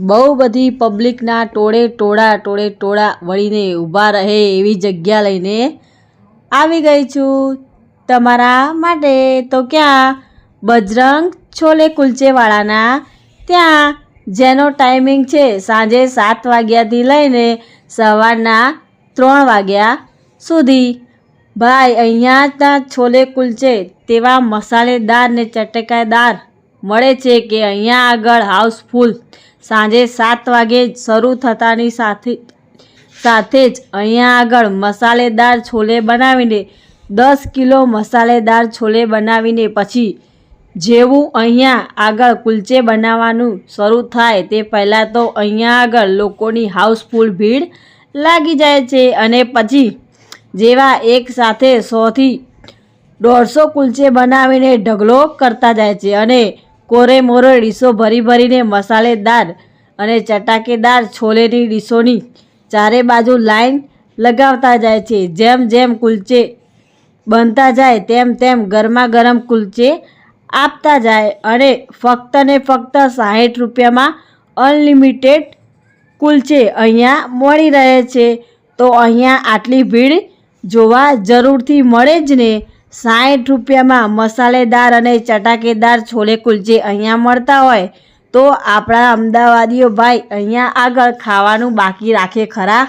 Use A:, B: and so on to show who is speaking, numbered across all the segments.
A: બહુ બધી પબ્લિકના ટોળે ટોળા ટોળે ટોળા વળીને ઊભા રહે એવી જગ્યા લઈને આવી ગઈ છું તમારા માટે. તો ક્યાં? બજરંગ છોલે કુલચેવાળાના. ત્યાં જેનો ટાઈમિંગ છે સાંજે સાત વાગ્યાથી લઈને સવારના ત્રણ વાગ્યા સુધી. ભાઈ અહીંયાના છોલે કુલચે તેવા મસાલેદાર ને ચટકાદાર મળે છે કે અહીંયા આગળ હાઉસફુલ? સાંજે સાત વાગે શરૂ થતાની સાથે સાથે જ અહીંયા આગળ મસાલેદાર છોલે બનાવીને દસ કિલો મસાલેદાર છોલે બનાવીને પછી જેવું અહીંયા આગળ કુલચે બનાવવાનું શરૂ થાય તે પહેલાં તો અહીંયા આગળ લોકોની હાઉસફુલ ભીડ લાગી જાય છે અને પછી જેવા એક સાથે સોથી દોઢસો કુલચે બનાવીને ઢગલો કરતા જાય છે અને કોરે મોરે ડીશો ભરી ભરીને મસાલેદાર અને ચટાકેદાર છોલેની ડીશોની ચારે બાજુ લાઈન લગાવતા જાય છે. જેમ જેમ કુલચે બનતા જાય, તેમ તેમ ગરમા ગરમ કુલચે આપતા જાય અને ફક્ત ને ફક્ત સાહીઠ રૂપિયામાં અનલિમિટેડ કુલચે અહીંયા મળી રહે છે. તો અહીંયા આટલી ભીડ જોવા જરૂરથી મળે જ ને. સાઠ રૂપિયામાં મસાલેદાર અને ચટાકેદાર છોલે કુલચે અહીંયા મળતા હોય તો આપણા અમદાવાદીઓ ભાઈ અહીંયા આગળ ખાવાનું બાકી રાખે ખરા?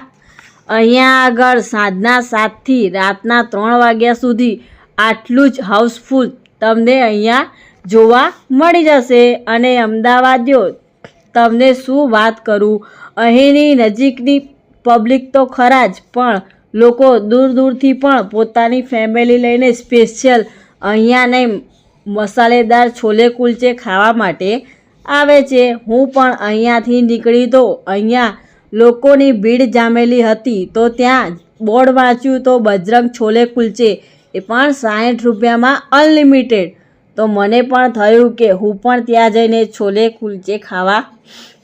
A: અહીંયા આગળ સાંજના સાતથી રાતના ત્રણ વાગ્યા સુધી આટલું જ હાઉસફુલ તમને અહીંયા જોવા મળી જશે અને અમદાવાદીઓ, તમને શું વાત કરું? અહીંની નજીકની પબ્લિક તો ખરા જ, પણ લોકો દૂર દૂરથી પણ પોતાની ફેમિલી લઈને સ્પેશિયલ અહીંયાને મસાલેદાર છોલે કુલચે ખાવા માટે આવે છે. હું પણ અહીંયાથી નીકળી તો અહીંયા લોકોની ભીડ જામેલી હતી તો ત્યાં બોર્ડ વાંચ્યું તો બજરંગ છોલે કુલચે. એ પણ સાઠ રૂપિયામાં અનલિમિટેડ તો મને પણ થયું કે હું પણ ત્યાં જઈને છોલે કુલચે ખાવા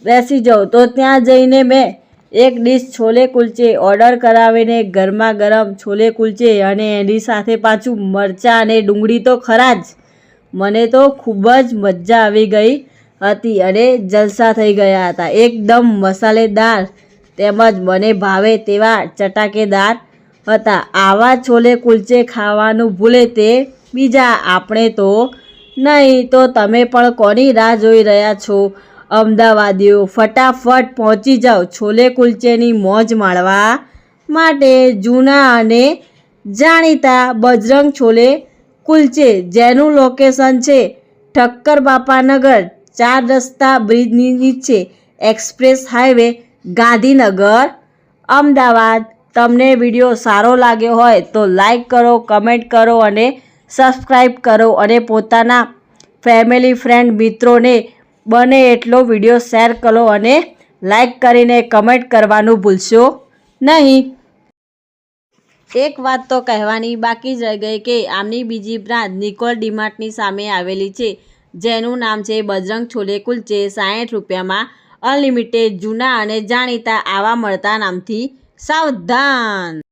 A: બેસી જાઉં. તો ત્યાં જઈને મેં એક ડીશ છોલે કુલચે ઓર્ડર કરાવીને ગરમા ગરમ છોલે કુલચે અને એની સાથે પાછું મરચાં અને ડુંગળી તો ખરા જ. મને તો ખૂબ જ મજા આવી ગઈ હતી અને જલસા થઈ ગયા હતા. એકદમ મસાલેદાર તેમજ મને ભાવે તેવા ચટાકેદાર હતા. આવા છોલે કુલચે ખાવાનું ભૂલે તે બીજા આપણે તો નહીં. તો તમે પણ કોની રાહ જોઈ રહ્યા છો? અમદાવાદીઓ ફટાફટ પહોંચી જાઓ છોલે કુલચેની મોજ માણવા માટે જૂના અને જાણીતા બજરંગ છોલે કુલચે, જેનું લોકેશન છે ઠક્કર બાપાનગર, ચાર રસ્તા બ્રિજની નીચે એક્સપ્રેસ હાઈવે, ગાંધીનગર. અમદાવાદ, તમને વીડિયો સારો લાગ્યો હોય તો લાઈક કરો, કમેન્ટ કરો અને સબસ્ક્રાઈબ કરો અને પોતાના ફેમિલી, ફ્રેન્ડ, મિત્રોને બને એટલો વીડિયો શેર કરો અને લાઈક કરીને કમેન્ટ કરવાનું ભૂલશો નહીં. એક વાત તો કહેવાની બાકી જ રહી ગઈ કે આમની બીજી બ્રાન્ચ નિકોલ ડીમાર્ટની સામે આવેલી છે, જેનું નામ છે બજરંગ છોલે કુલચે સાઠ રૂપિયામાં અનલિમિટેડ, જૂના અને જાણીતા આવા મળતા નામથી સાવધાન.